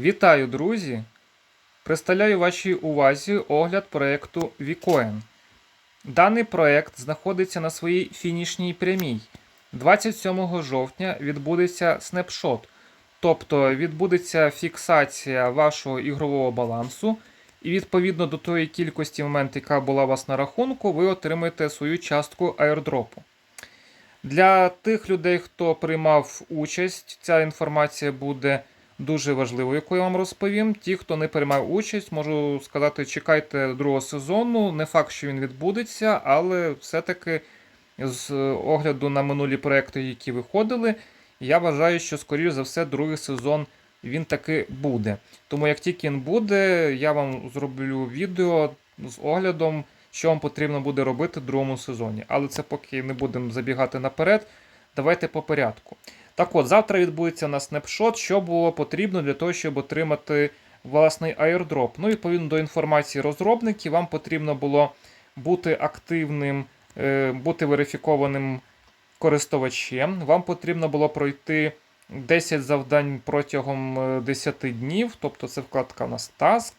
Вітаю, друзі! Представляю вашій увазі огляд проєкту Vcoin. Даний проєкт знаходиться на своїй фінішній прямій. 27 жовтня відбудеться снапшот, тобто відбудеться фіксація вашого ігрового балансу, і відповідно до тої кількості момент, яка була у вас на рахунку, ви отримаєте свою частку аірдропу. Для тих людей, хто приймав участь, ця інформація буде дуже важливою, яку я вам розповім. Ті, хто не приймав участь, можу сказати, чекайте другого сезону. Не факт, що він відбудеться, але все-таки з огляду на минулі проекти, які виходили, я вважаю, що, скоріш за все, другий сезон він таки буде. Тому як тільки він буде, я вам зроблю відео з оглядом що вам потрібно буде робити в другому сезоні. Але це поки не будемо забігати наперед. Давайте по порядку. Так от, завтра відбудеться на снапшот, що було потрібно для того, щоб отримати власний airdrop. Ну, відповідно до інформації розробників, вам потрібно було бути активним, е, бути верифікованим користувачем. Вам потрібно було пройти 10 завдань протягом е, 10 днів, тобто це вкладка у нас Task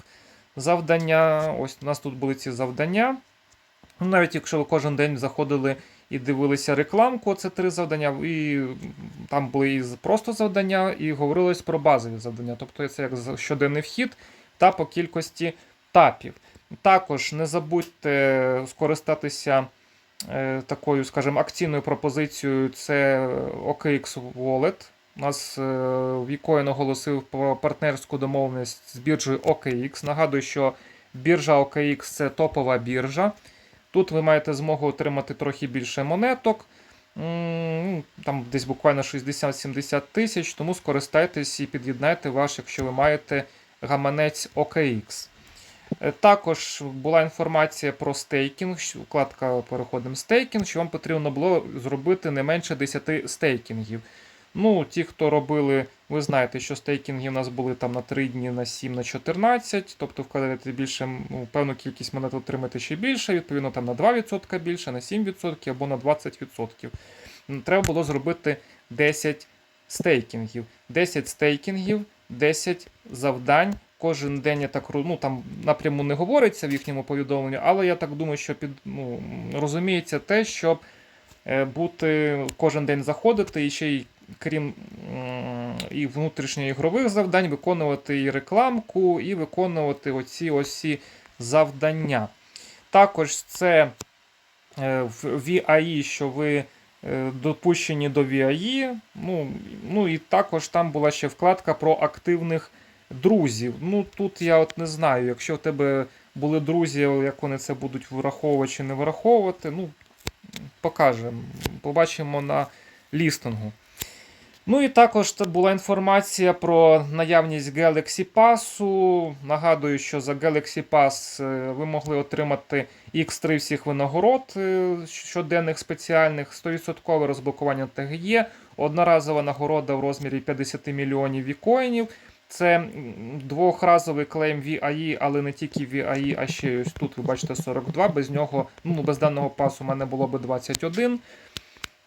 завдання. Ось у нас тут були ці завдання. Ну, Навіть якщо ви кожен день заходили і дивилися рекламку, це три завдання, і там були і просто завдання, і говорилось про базові завдання. Тобто це як щоденний вхід та по кількості тапів. Також не забудьте скористатися е, такою, скажімо, акційною пропозицією це OKX Wallet. У нас е, Вікоін оголосив про партнерську домовленість з біржею OKX. Нагадую, що біржа OKX це топова біржа. Тут ви маєте змогу отримати трохи більше монеток. Там десь буквально 60-70 тисяч, тому скористайтесь і під'єднайте ваш, якщо ви маєте гаманець OKX. Е, Також була інформація про стейкінг, вкладка переходимо стейкінг, що вам потрібно було зробити не менше 10 стейкінгів. Ну, ті, хто робили, ви знаєте, що стейкінги у нас були там на 3 дні, на 7, на 14, тобто вкладаєте більше, ну, певну кількість монет отримаєте ще більше, відповідно там на 2% більше, на 7% або на 20%. Треба було зробити 10 стейкінгів. 10 стейкінгів, 10 завдань. Кожен день я так ну, там напряму не говориться в їхньому повідомленні, але я так думаю, що під, ну, розуміється те, щоб е, бути кожен день заходити і ще й крім і внутрішньоігрових завдань, виконувати і рекламку, і виконувати оці осі завдання. Також це е, в VIE, що ви е, допущені до VIE. Ну, ну і також там була ще вкладка про активних друзів. Ну тут я от не знаю, якщо в тебе були друзі, як вони це будуть враховувати чи не враховувати. Ну, покажемо. Побачимо на лістингу. Ну і також була інформація про наявність Galaxy Pass. Нагадую, що за Galaxy Pass е, ви могли отримати X3 всіх винагород е, щоденних спеціальних, 100% розблокування ТГЄ, одноразова нагорода в розмірі 50 мільйонів вікоїнів. Це двохразовий клейм VIE, але не тільки VIE, а ще ось тут ви бачите 42. Без нього, ну без даного пасу, у мене було би 21.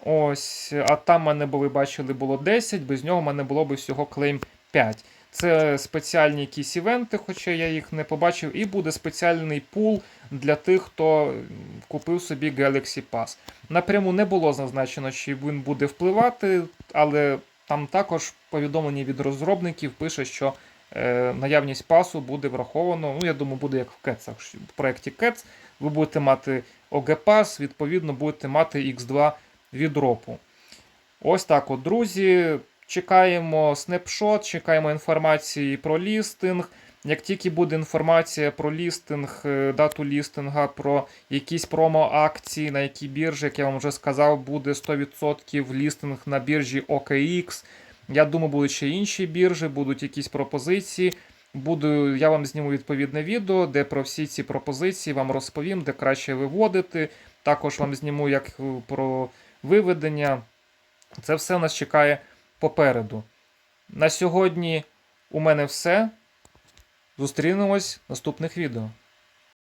Ось, а там в мене, бо ви бачили, було 10, без нього в мене було б всього клейм 5. Це спеціальні якісь івенти, хоча я їх не побачив, і буде спеціальний пул для тих, хто купив собі Galaxy Pass. Напряму не було зазначено, чи він буде впливати, але там також повідомлення від розробників пише, що е, наявність пасу буде враховано. Ну, я думаю, буде як в Кецах. В проєкті Кец ви будете мати OG Pass, відповідно, будете мати X2 від дропу. Ось так от, друзі. Чекаємо снапшот, чекаємо інформації про лістинг. Як тільки буде інформація про лістинг, е, дату лістинга, про якісь промо-акції, на якій біржі, як я вам вже сказав, буде 100% лістинг на біржі OKX. Я думаю, будуть ще інші біржі, будуть якісь пропозиції. Буду, я вам зніму відповідне відео, де про всі ці пропозиції вам розповім, де краще виводити. Також вам зніму як е, про виведення. Це все нас чекає попереду. На сьогодні у мене все. Зустрінемось в наступних відео.